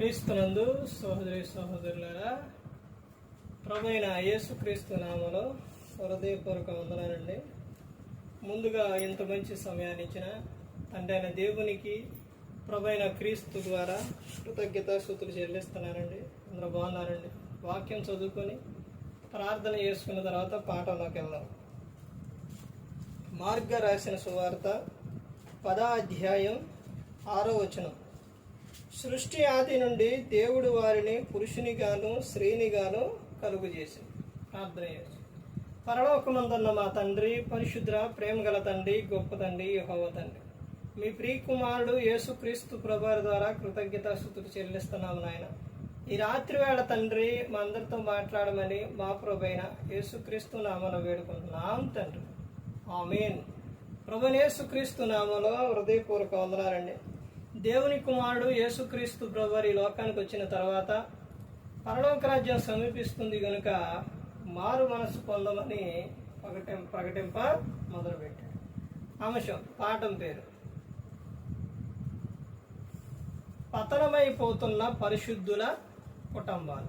క్రీస్తునందు సహోదరి సహోదరులారా ప్రభైన యేసు క్రీస్తు నామలో హృదయపూర్వక వందనాలండి. ముందుగా ఇంత మంచి సమయాన్ని ఇచ్చిన తండ్రి అయిన దేవునికి ప్రభైన క్రీస్తు ద్వారా కృతజ్ఞత స్థుతులు చెల్లిస్తున్నానండి. అందరూ బాగున్నారండి? వాక్యం చదువుకొని ప్రార్థన చేసుకున్న తర్వాత పాఠంలోకి వెళ్దాం. మార్గ రాసిన సువార్త పదా అధ్యాయం ఆరో వచనం. సృష్టి ఆది నుండి దేవుడు వారిని పురుషునిగాను స్త్రీనిగాను కలుగు చేసి ప్రార్థన చేసి పరలోకమందున్న మా తండ్రి పరిశుద్ర ప్రేమ గల తండ్రి గొప్ప తండ్రి యెహోవా తండ్రి. మీ ప్రియ కుమారుడు యేసుక్రీస్తు ప్రభారి ద్వారా కృతజ్ఞత స్థుతులు చెల్లిస్తున్నాము నాయన. ఈ రాత్రి వేళ తండ్రి మా అందరితో మాట్లాడమని మా ప్రభైన యేసుక్రీస్తు నామను వేడుకుంటున్నాం తండ్రి. ఆమెన్. ప్రభు యేసుక్రీస్తు నామలో హృదయపూర్వక వందనాలండి. దేవుని కుమారుడు యేసుక్రీస్తు ప్రభు ఈ లోకానికి వచ్చిన తర్వాత పరలోక రాజ్యం సమీపిస్తుంది కనుక మారు మనసు పొందమని ప్రకటిం ప్రకటింప మొదలుపెట్టాడు. అంశం పాఠం పేరు. పతనమైపోతున్న పరిశుద్ధుల కుటుంబాలు.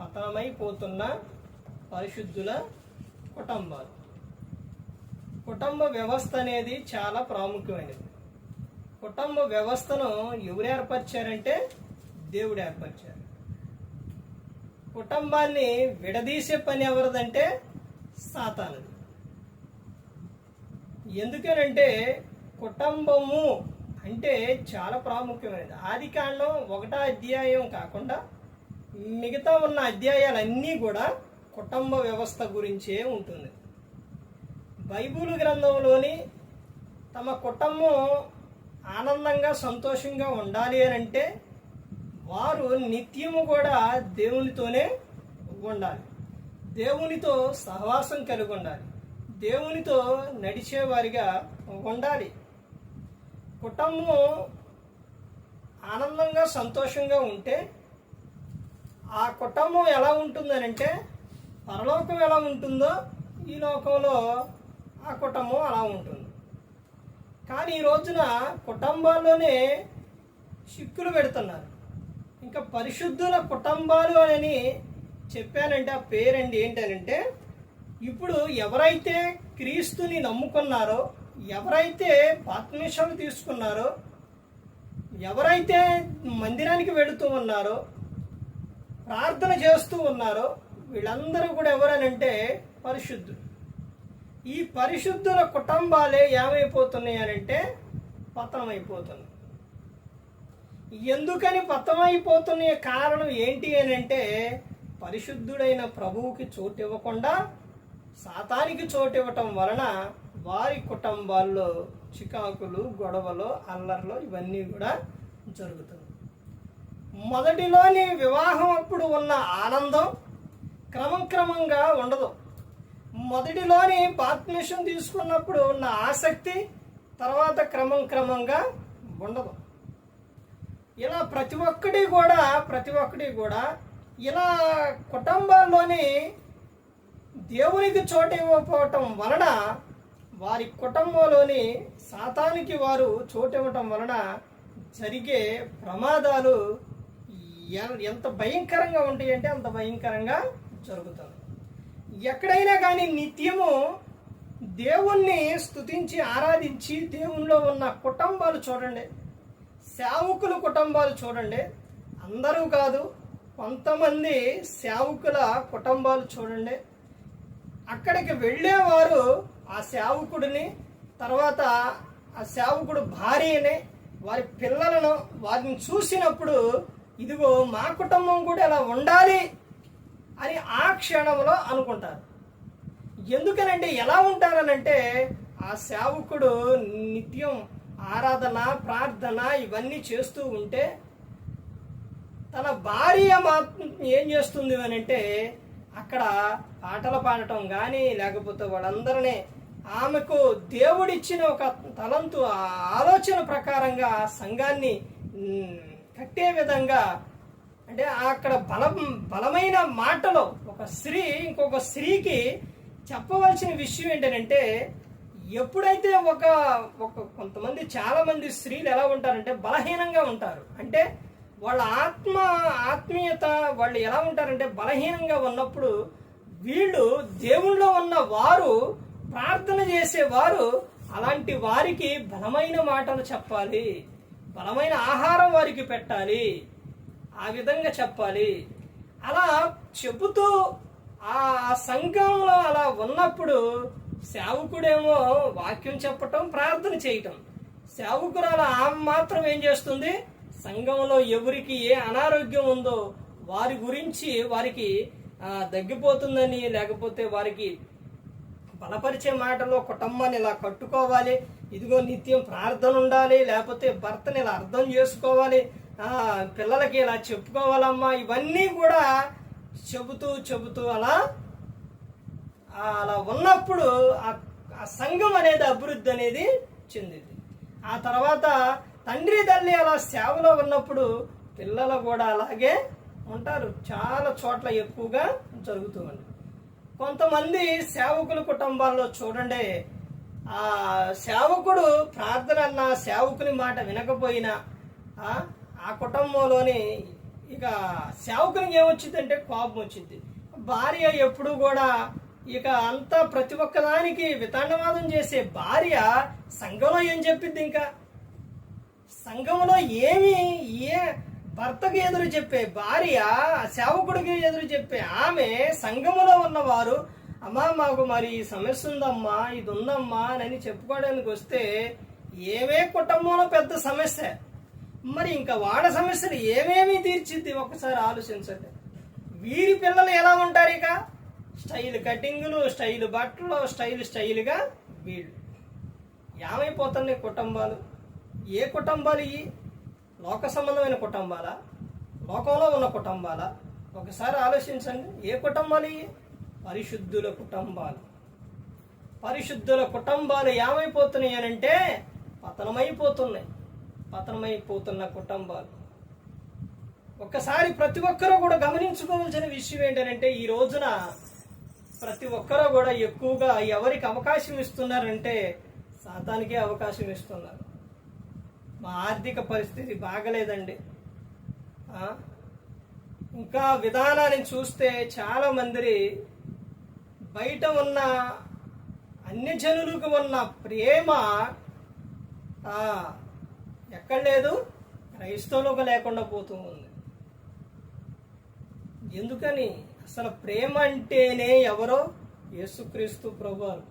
పతనమైపోతున్న పరిశుద్ధుల కుటుంబాలు. కుటుంబ వ్యవస్థ అనేది చాలా ప్రాముఖ్యమైనది. కుటుంబ వ్యవస్థను ఎవరు ఏర్పరిచారంటే దేవుడు ఏర్పరిచారు. కుటుంబాన్ని విడదీసే పని ఎవరిదంటే సాతానుది ఎందుకనంటే కుటుంబము అంటే చాలా ప్రాముఖ్యమైనది. ఆది కాండం ఒకటో అధ్యాయం కాకుండా మిగతా ఉన్న అధ్యాయాలన్నీ కూడా కుటుంబ వ్యవస్థ గురించే ఉంటుంది. బైబిల్ గ్రంథంలోని తమ కుటుంబం ఆనందంగా సంతోషంగా ఉండాలి అని అంటే వారు నిత్యము కూడా దేవునితోనే ఉండాలి. దేవునితో సహవాసం కలిగి ఉండాలి. దేవునితో నడిచేవారిగా ఉండాలి. కుటుంబం ఆనందంగా సంతోషంగా ఉంటే ఆ కుటుంబం ఎలా ఉంటుందనంటే పరలోకం ఎలా ఉంటుందో ఈ లోకంలో ఆ కుటుంబం అలా ఉంటుంది. కానీ ఈ రోజున కుటుంబాల్లోనే చిక్కులు పెడుతున్నారు. ఇంకా పరిశుద్ధుల కుటుంబాలు అని చెప్పానంటే ఆ పేరండి ఏంటనంటే ఇప్పుడు ఎవరైతే క్రీస్తుని నమ్ముకున్నారో ఎవరైతే బాత్మిషాలు తీసుకున్నారో ఎవరైతే మందిరానికి వెళుతూ ఉన్నారో ప్రార్థన చేస్తూ ఉన్నారో వీళ్ళందరూ కూడా ఎవరనంటే పరిశుద్ధులు. ఈ పరిశుద్ధుల కుటుంబాలే ఏమైపోతున్నాయి అని అంటే పతనమైపోతుంది ఎందుకని పతనమైపోతున్నాయి? కారణం ఏంటి అని అంటే పరిశుద్ధుడైన ప్రభువుకి చోటు ఇవ్వకుండా సాతానికి చోటు ఇవ్వటం వలన వారి కుటుంబాల్లో చికాకులు గొడవలు అల్లర్లు ఇవన్నీ కూడా జరుగుతుంది మొదటిలోని వివాహం అప్పుడు ఉన్న ఆనందం క్రమం క్రమంగా ఉండదు. మొదటిలోని పాత్మిషం తీసుకున్నప్పుడు ఉన్న ఆసక్తి తర్వాత క్రమం క్రమంగా ఉండదు. ఇలా ప్రతి ఒక్కటి కూడా ప్రతి ఒక్కటి కూడా ఇలా కుటుంబాల్లోని దేవునికి చోటు ఇవ్వకపోవటం వలన వారి కుటుంబంలోని సాతానికి వారు చోటు ఇవ్వటం వలన జరిగే ప్రమాదాలు ఎంత భయంకరంగా ఉంటాయి అంటే అంత భయంకరంగా జరుగుతుంది ఎక్కడైనా కానీ నిత్యము దేవుణ్ణి స్తుతించి ఆరాధించి దేవునిలో ఉన్న కుటుంబాలు చూడండి. సేవకుల కుటుంబాలు చూడండి. అందరూ కాదు కొంతమంది సేవకుల కుటుంబాలు చూడండి. అక్కడికి వెళ్ళేవారు ఆ సేవకుడిని తర్వాత ఆ సేవకుడు భార్యని వారి పిల్లలను వారిని చూసినప్పుడు ఇదిగో మా కుటుంబం కూడా ఇలా ఉండాలి. అని ఆ క్షణంలో అనుకుంటారు. ఎందుకనంటే ఎలా ఉంటారనంటే ఆ సేవకుడు నిత్యం ఆరాధన ప్రార్థన ఇవన్నీ చేస్తూ ఉంటే తన భార్య మాత్రం ఏం చేస్తుంది అని అంటే అక్కడ పాటలు పాడటం కానీ లేకపోతే వాళ్ళందరినీ ఆమెకు దేవుడిచ్చిన ఒక తలంతు ఆలోచన ప్రకారంగా సంఘాన్ని కట్టే విధంగా అంటే అక్కడ బలం బలమైన మాటలో ఒక స్త్రీ ఇంకొక స్త్రీకి చెప్పవలసిన విషయం ఏంటంటే ఎప్పుడైతే ఒక ఒక కొంతమంది చాలామంది స్త్రీలు ఎలా ఉంటారంటే బలహీనంగా ఉంటారు. అంటే వాళ్ళ ఆత్మ ఆత్మీయత వాళ్ళు ఎలా ఉంటారంటే బలహీనంగా ఉన్నప్పుడు వీళ్ళు దేవుళ్ళో ఉన్న వారు ప్రార్థన చేసేవారు అలాంటి వారికి బలమైన మాటలు చెప్పాలి. బలమైన ఆహారం వారికి పెట్టాలి. ఆ విధంగా చెప్పాలి. అలా చెబుతూ ఆ సంఘంలో అలా ఉన్నప్పుడు సేవకుడేమో వాక్యం చెప్పటం ప్రార్థన చేయటం. సేవకురాలు ఆమె మాత్రం ఏం చేస్తుంది? సంఘంలో ఎవరికి ఏ అనారోగ్యం ఉందో వారి గురించి వారికి తగ్గిపోతుందని లేకపోతే వారికి బలపరిచే మాటలో కుటుంబాన్ని ఇలా కట్టుకోవాలి. ఇదిగో నిత్యం ప్రార్థన ఉండాలి లేకపోతే భర్తని ఇలా అర్థం చేసుకోవాలి. పిల్లలకి ఇలా చెప్పుకోవాలమ్మా ఇవన్నీ కూడా చెబుతూ చెబుతూ అలా అలా ఉన్నప్పుడు ఆ- సంఘం అనేది అభివృద్ధి అనేది చెందింది. ఆ తర్వాత తండ్రి తల్లి అలా సేవలో ఉన్నప్పుడు పిల్లలు కూడా అలాగే ఉంటారు. చాలా చోట్ల ఎక్కువగా జరుగుతూ ఉంది. కొంతమంది సేవకుల కుటుంబాల్లో చూడండి ఆ సేవకుడు ప్రార్థన అన్న సేవకుని మాట వినకపోయినా ఆ, కుటుంబంలోని ఇక సేవకునికి ఏమొచ్చిందంటే కోపం వచ్చింది భార్య ఎప్పుడు కూడా ఇక అంతా ప్రతి ఒక్కదానికి వితాండవాదం చేసే భార్య సంఘంలో ఏం చెప్పిద్ది ఇంకా? సంఘంలో ఏమి ఏ భర్తకు ఎదురు చెప్పే భార్య సేవకుడికి ఎదురు చెప్పే ఆమె సంఘములో ఉన్నవారు అమ్మా మాకు మరి ఈ సమస్య ఉందమ్మా ఇది ఉందమ్మా అని చెప్పుకోవడానికి వస్తే ఏవే కుటుంబంలో పెద్ద సమస్య. మరి ఇంకా వాడ సమస్యలు ఏమేమి తీర్చిద్ది? ఒకసారి ఆలోచించండి. వీరి పిల్లలు ఎలా ఉంటారు ఇక? స్టైల్ కటింగులు స్టైల్ బట్టలు స్టైల్ స్టైల్గా వీళ్ళు. ఏమైపోతున్నాయి కుటుంబాలు? ఏ కుటుంబాలు ఇవి? లోక సంబంధమైన కుటుంబాలా? లోకంలో ఉన్న కుటుంబాలా? ఒకసారి ఆలోచించండి. ఏ కుటుంబాలు ఇవి? పరిశుద్ధుల కుటుంబాలు. పరిశుద్ధుల కుటుంబాలు ఏమైపోతున్నాయి అని అంటే పతనమైపోతున్నాయి. పతనమైపోతున్న కుటుంబాలు. ఒక్కసారి ప్రతి ఒక్కరూ కూడా గమనించుకోవాల్సిన విషయం ఏంటంటే ఈ రోజున ప్రతి ఒక్కరూ కూడా ఎక్కువగా ఎవరికి అవకాశం ఇస్తున్నారంటే శాతానికే అవకాశం ఇస్తున్నారు. మా ఆర్థిక పరిస్థితి బాగలేదండి. ఇంకా విధానాన్ని చూస్తే చాలా మంది బయట ఉన్న అన్ని జనులకు ఉన్న ప్రేమ ఎక్కడ లేదు? క్రైస్తవులకు లేకుండా పోతూ ఉంది. ఎందుకని? అసలు ప్రేమ అంటేనే ఎవరో? యేసుక్రీస్తు ప్రభువారు.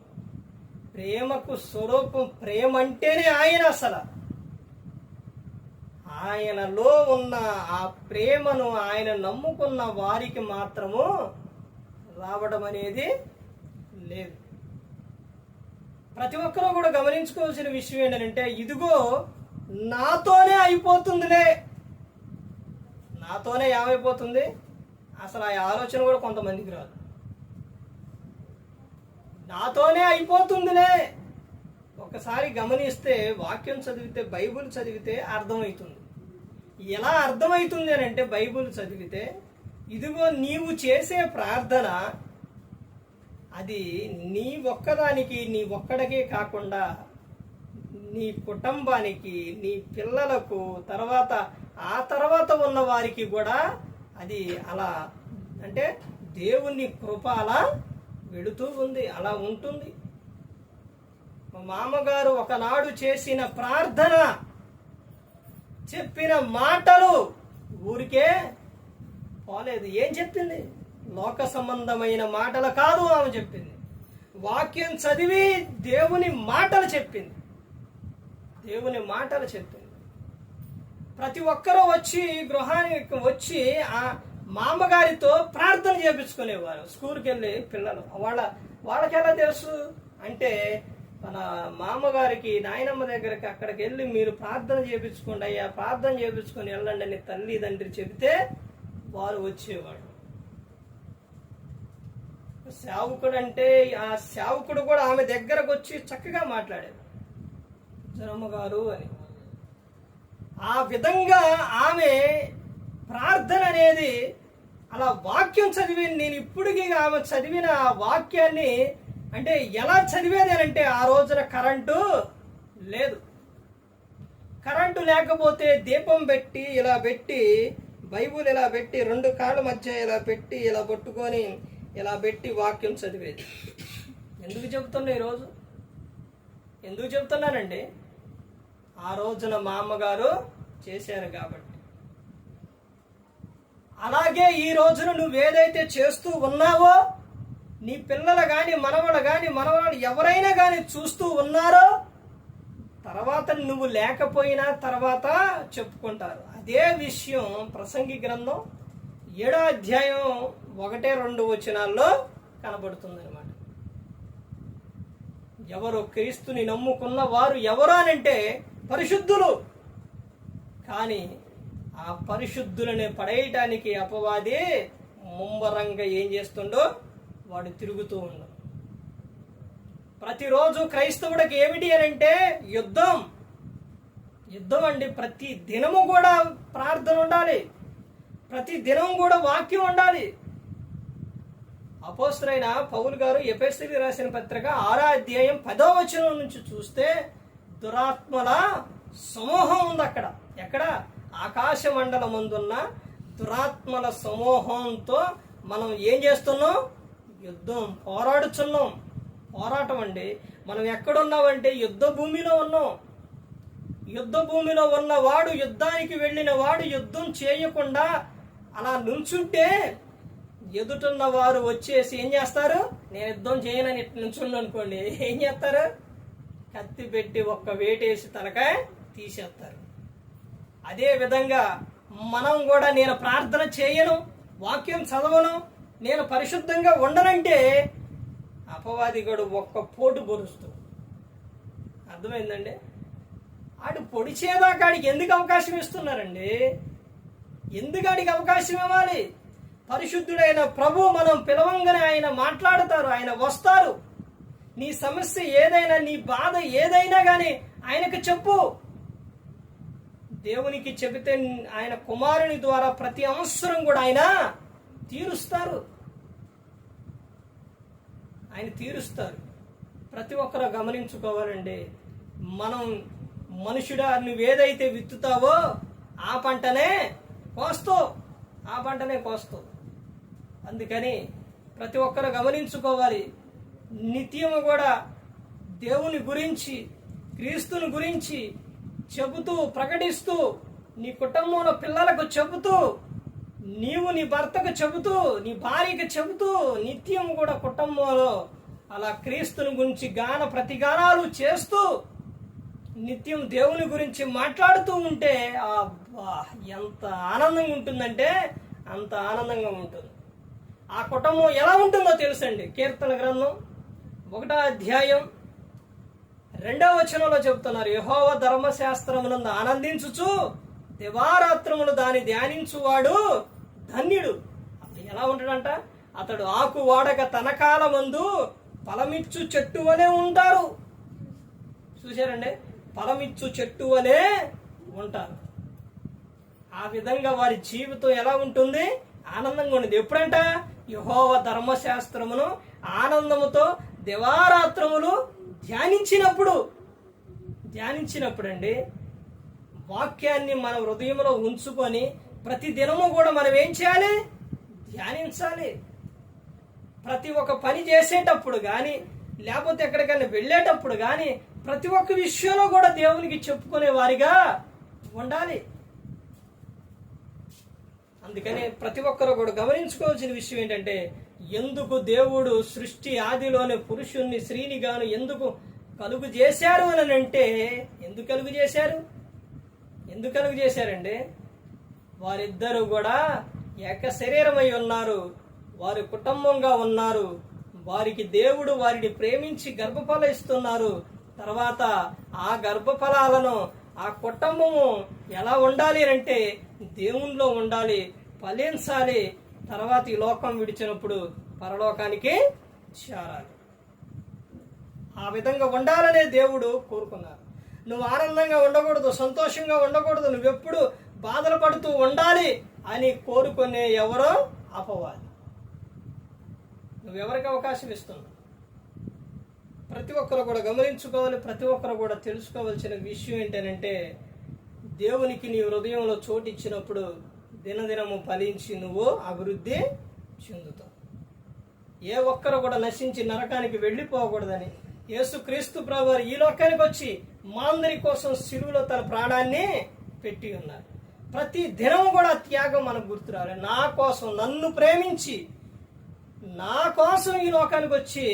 ప్రేమకు స్వరూపం ప్రేమ అంటేనే ఆయన అసలు. ఆయనలో ఉన్న ఆ ప్రేమను ఆయన నమ్ముకున్న వారికి మాత్రము రావడం అనేది లేదు. ప్రతి ఒక్కరూ కూడా గమనించుకోవాల్సిన విషయం ఏంటంటే ఇదిగో నాతోనే అయిపోతుందిలే. నాతోనే ఏమైపోతుంది? అసలు ఆ ఆలోచన కూడా కొంతమందికి రాదు. నాతోనే అయిపోతుందిలే. ఒకసారి గమనిస్తే వాక్యం చదివితే బైబిల్ చదివితే అర్థమవుతుంది. ఎలా అర్థమవుతుంది అని అంటే బైబిల్ చదివితే ఇదిగో నీవు చేసే ప్రార్థన అది నీ ఒక్కదానికి నీ ఒక్కడికే కాకుండా నీ కుటుంబానికి నీ పిల్లలకు తర్వాత ఆ తర్వాత ఉన్న వారికి కూడా అది అలా అంటే దేవుని కృప అలా వెళుతూ ఉంది అలా ఉంటుంది. మా మామగారు ఒకనాడు చేసిన ప్రార్థన చెప్పిన మాటలు ఊరికే పోలేదు. ఏం చెప్పింది? లోక సంబంధమైన మాటలు కాదు ఆమె చెప్పింది. వాక్యం చదివి దేవుని మాటలు చెప్పింది. దేవుని మాటలు చెప్పింది. ప్రతి ఒక్కరూ వచ్చి గృహానికి వచ్చి ఆ మామగారితో ప్రార్థన చేపించుకునేవారు. స్కూల్కి వెళ్ళి పిల్లలు. వాళ్ళ వాళ్ళకి ఎలా తెలుసు? అంటే మన మామగారికి నాయనమ్మ దగ్గరికి అక్కడికి వెళ్ళి మీరు ప్రార్థన చేపించుకోండి అయ్యా ప్రార్థన చేపించుకొని వెళ్ళండి అని తల్లి తండ్రి చెబితే వారు వచ్చేవాడు సేవకుడు అంటే ఆ సేవకుడు కూడా ఆమె దగ్గరకు వచ్చి చక్కగా మాట్లాడాడు జనమ్మ గారు అని. ఆ విధంగా ఆమె ప్రార్థన అనేది అలా వాక్యం చదివి నేను ఇప్పటికీ ఆమె చదివిన ఆ వాక్యాన్ని అంటే ఎలా చదివేది అని అంటే ఆ రోజున కరెంటు లేదు. కరెంటు లేకపోతే దీపం పెట్టి ఇలా పెట్టి బైబుల్ ఇలా పెట్టి రెండు కాళ్ళ మధ్య ఇలా పెట్టి ఇలా పట్టుకొని ఇలా పెట్టి వాక్యం చదివేది. ఎందుకు చెబుతున్నా ఈరోజు ఎందుకు చెబుతున్నానండి? ఆ రోజున మా అమ్మగారు చేశారు కాబట్టి. అలాగే ఈ రోజున నువ్వు ఏదైతే చేస్తూ ఉన్నావో నీ పిల్లలు కానీ మనవడు కానీ మనవడు ఎవరైనా కానీ చూస్తూ ఉన్నారో తర్వాత నువ్వు లేకపోయినా తర్వాత చెప్పుకుంటారు. అదే విషయం ప్రసంగి గ్రంథం ఏడో అధ్యాయం ఒకటే రెండు వచనాల్లో కనబడుతుందనమాట ఎవరు క్రీస్తుని నమ్ముకున్న వారు ఎవరు అనంటే పరిశుద్ధులు. కానీ ఆ పరిశుద్ధులని పడేయటానికి అపవాది ముమ్మరంగా ఏం చేస్తుండో వాడు తిరుగుతూ ఉన్నాడు ప్రతిరోజు క్రైస్తవుడికి ఏమిటి అని అంటే యుద్ధం. యుద్ధం అండి ప్రతి దినము కూడా ప్రార్థన ఉండాలి. ప్రతి దినం కూడా వాక్యం ఉండాలి. అపోస్తులైన పౌలు గారు ఎపిఎస్సీకి రాసిన పత్రిక ఆరో అధ్యాయం పదో వచనం నుంచి చూస్తే దురాత్మల సమూహం ఉంది అక్కడ. ఎక్కడ? ఆకాశ మండలం ముందున్న దురాత్మల సమూహంతో మనం ఏం చేస్తున్నాం? యుద్ధం పోరాడుచున్నాం. పోరాటం అండి. మనం ఎక్కడున్నామంటే యుద్ధ భూమిలో ఉన్నాం. యుద్ధ భూమిలో ఉన్నవాడు యుద్ధానికి వెళ్ళిన వాడు యుద్ధం చేయకుండా అలా నుంచుంటే ఎదుటున్న వారు వచ్చేసి ఏం చేస్తారు? నేను యుద్ధం చేయనని ఇట్లా నుంచుండు అనుకోండి. ఏం చేస్తారు? కత్తి పెట్టి ఒక్క వేటేసి తలకాయ తీసేస్తారు. అదే విధంగా మనం కూడా నేను ప్రార్థన చేయను వాక్యం చదవను నేను పరిశుద్ధంగా ఉండనంటే అపవాదిగడు ఒక్క పోటు పొరుస్తూ అర్థమైందండి? ఆడు పొడిచేదాకా ఆడికి ఎందుకు అవకాశం ఇస్తున్నారండి? ఎందుకు ఆడికి అవకాశం ఇవ్వాలి? పరిశుద్ధుడైన ప్రభు మనం పిలవంగానే ఆయన మాట్లాడతారు ఆయన వస్తారు. నీ సమస్య ఏదైనా నీ బాధ ఏదైనా కానీ ఆయనకు చెప్పు. దేవునికి చెబితే ఆయన కుమారుని ద్వారా ప్రతి అవసరం కూడా ఆయన తీరుస్తారు. ఆయన తీరుస్తారు. ప్రతి ఒక్కరు గమనించుకోవాలండి. మనం మనుషుడా నువ్వేదైతే విత్తుతావో ఆ పంటనే కోస్తావు ఆ పంటనే కోస్తావు అందుకని ప్రతి ఒక్కరు గమనించుకోవాలి. నిత్యము కూడా దేవుని గురించి క్రీస్తుని గురించి చెబుతూ ప్రకటిస్తూ నీ కుటుంబంలో పిల్లలకు చెబుతూ నీవు నీ భర్తకు చెబుతూ నీ భార్యకు చెబుతూ నిత్యం కూడా కుటుంబంలో అలా క్రీస్తుని గురించి గాన ప్రతిగానాలు చేస్తూ నిత్యం దేవుని గురించి మాట్లాడుతూ ఉంటే ఎంత ఆనందంగా ఉంటుందంటే అంత ఆనందంగా ఉంటుంది. ఆ కుటుంబం ఎలా ఉంటుందో తెలుసండి కీర్తన గ్రంథం. ఒకటో అధ్యాయం రెండవ వచనంలో చెబుతున్నారు. యహోవ ధర్మశాస్త్రమునందు ఆనందించుచు దివారాత్రములు దాన్ని ధ్యానించువాడు ధన్యుడు. ఎలా ఉంటాడంట? అతడు ఆకు వాడక తన కాలమందు ఫలమిచ్చు చెట్టు వలె ఉంటారు. చూశారండి? ఫలమిచ్చు చెట్టు వలె ఉంటారు. ఆ విధంగా వారి జీవితం ఎలా ఉంటుంది? ఆనందంగా ఉండేది. ఎప్పుడంట? యహోవ ధర్మశాస్త్రమును ఆనందముతో దివారాత్రములు ధ్యానించినప్పుడు ధ్యానించినప్పుడు అండి వాక్యాన్ని మన హృదయంలో ఉంచుకొని ప్రతి దినము కూడా మనం ఏం చేయాలి? ధ్యానించాలి. ప్రతి ఒక్క పని చేసేటప్పుడు కానీ లేకపోతే ఎక్కడికైనా వెళ్ళేటప్పుడు కానీ ప్రతి ఒక్క విషయంలో కూడా దేవునికి చెప్పుకునే వారిగా ఉండాలి. అందుకని ప్రతి ఒక్కరు కూడా గమనించుకోవాల్సిన విషయం ఏంటంటే ఎందుకు దేవుడు సృష్టి ఆదిలోనే పురుషుణ్ణి స్త్రీని గాను ఎందుకు కలుగు చేశారు అని అంటే ఎందుకు కలుగు చేశారు? ఎందుకు కలుగు చేశారండి? వారిద్దరూ కూడా ఏక శరీరమై ఉన్నారు వారి కుటుంబంగా ఉన్నారు వారికి దేవుడు వారిని ప్రేమించి గర్భఫలం ఇస్తున్నారు. తర్వాత ఆ గర్భఫలాలను ఆ కుటుంబము ఎలా ఉండాలి అంటే దేవునిలో ఉండాలి ఫలించాలి తర్వాత ఈ లోకం విడిచినప్పుడు పరలోకానికి చేరాలి. ఆ విధంగా ఉండాలనే దేవుడు కోరుకున్నారు. నువ్వు ఆనందంగా ఉండకూడదు సంతోషంగా ఉండకూడదు నువ్వెప్పుడు బాధలు పడుతూ ఉండాలి అని కోరుకునే ఎవరో అపవాది నువ్వెవరికి అవకాశం ఇస్తున్నావు? ప్రతి ఒక్కరు కూడా గమనించుకోవాలి ప్రతి ఒక్కరు కూడా తెలుసుకోవాల్సిన విషయం ఏంటంటే దేవునికి నీ హృదయంలో చోటు ఇచ్చినప్పుడు దినదినము ఫలించి నువ్వు అభివృద్ధి చెందుతావు. ఏ ఒక్కరు కూడా నశించి నరకానికి వెళ్ళిపోకూడదని యేసుక్రీస్తు ప్రభువారు ఈ లోకానికి వచ్చి మాందరి కోసం సిలువలో తన ప్రాణాన్ని పెట్టి ఉన్నారు. ప్రతి దినం కూడా త్యాగం మనకు గుర్తురావాలి నా కోసం నన్ను ప్రేమించి నా కోసం ఈ లోకానికి వచ్చి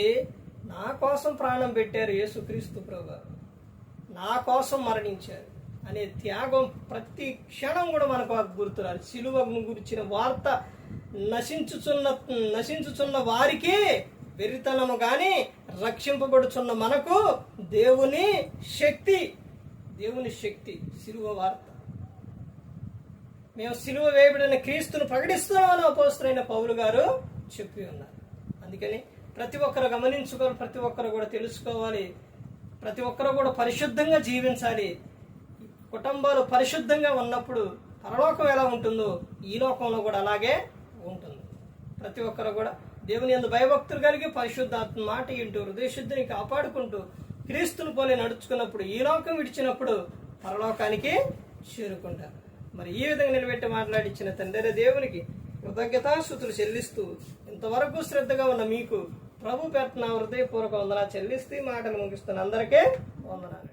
నా కోసం ప్రాణం పెట్టారు యేసుక్రీస్తు ప్రభు నా కోసం మరణించారు. అనే త్యాగం ప్రతి క్షణం కూడా మనకు గుర్తురాలి సిలువను గురించిన వార్త నశించుచున్న నశించుచున్న వారికి వెరితనము కానీ రక్షింపబడుచున్న మనకు దేవుని శక్తి దేవుని శక్తి సిలువ వార్త. మేము సిలువ వేయబడిన క్రీస్తును ప్రకటిస్తున్నామని అపోస్తులైన పౌలు గారు చెప్పి ఉన్నారు. అందుకని ప్రతి ఒక్కరు గమనించుకోవాలి ప్రతి ఒక్కరు కూడా తెలుసుకోవాలి ప్రతి ఒక్కరు కూడా పరిశుద్ధంగా జీవించాలి. కుటుంబాలు పరిశుద్ధంగా ఉన్నప్పుడు పరలోకం ఎలా ఉంటుందో ఈ లోకంలో కూడా అలాగే ఉంటుంది. ప్రతి ఒక్కరు కూడా దేవుని ఎందు భయభక్తులు కలిగి పరిశుద్ధాత్మ మాట ఇంటూ హృదయశుద్ధిని కాపాడుకుంటూ క్రీస్తుని పోలే నడుచుకున్నప్పుడు ఈ లోకం విడిచినప్పుడు పరలోకానికి చేరుకుంటారు. మరి ఈ విధంగా నిలబెట్టి మాట్లాడించిన తండ్రి దేవునికి కృతజ్ఞతాశుతులు చెల్లిస్తూ ఇంతవరకు శ్రద్ధగా ఉన్న మీకు ప్రభు పెట్టిన హృదయపూర్వక వందనా చెల్లిస్తూ మాటలు ముగిస్తున్న అందరికీ వందనాలు.